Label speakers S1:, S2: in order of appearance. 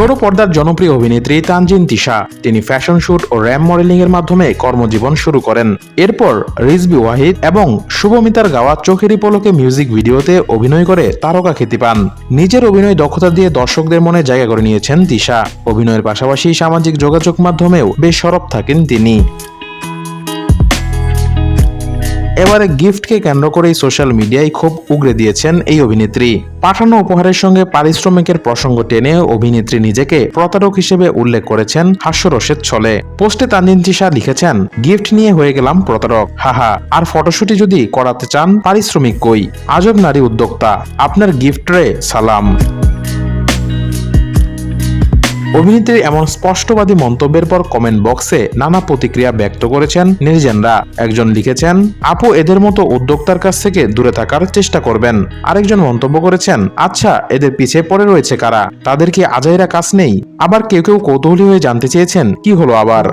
S1: ছোট পর্দার জনপ্রিয় অভিনেত্রী তানজিন তিশা। তিনি ফ্যাশন শুট ও র্যাম মডেলিং এর মাধ্যমে কর্মজীবন শুরু করেন। এরপর রিজবি ওয়াহিদ এবং শুভমিতার গাওয়া চোখেরই পলকে মিউজিক ভিডিওতে অভিনয় করে তারকা খ্যাতি পান। নিজের অভিনয় দক্ষতা দিয়ে দর্শকদের মনে জায়গা করে নিয়েছেন তিশা। অভিনয়ের পাশাপাশি সামাজিক যোগাযোগ মাধ্যমেও বেশ সরব থাকেন তিনি। এবারে গিফটকে কেন্দ্র করেই সোশ্যাল মিডিয়ায় খুব উগরে দিয়েছেন এই অভিনেত্রী। পাঠানো উপহারের সঙ্গে পারিশ্রমিকের প্রসঙ্গ টেনে অভিনেত্রী নিজেকে প্রতারক হিসেবে উল্লেখ করেছেন হাস্যরসের ছলে। পোস্টে তানজিন তিশা লিখেছেন গিফট নিয়ে হয়ে গেলাম প্রতারক। হাহা, আর ফটোশুটে যদি করাতে চান পারিশ্রমিক কই? আজব নারী উদ্যোক্তা। আপনার গিফট রে সালাম। অভিনেত্রীর এমন স্পষ্টবাদী মন্তব্যের পর কমেন্ট বক্সে নানা প্রতিক্রিয়া ব্যক্ত করেছেন নেটিজেনরা একজন লিখেছেন, আপু এদের মতো উদ্যোক্তার কাছ থেকে দূরে থাকার চেষ্টা করবেন। আরেকজন মন্তব্য করেছেন আচ্ছা এদের পিছিয়ে পড়ে রয়েছে কারা? তাদের কি আজাইরা কাজ নেই? আবার কেউ কেউ কৌতূহলী হয়ে জানতে চেয়েছেন, কি হলো আবার?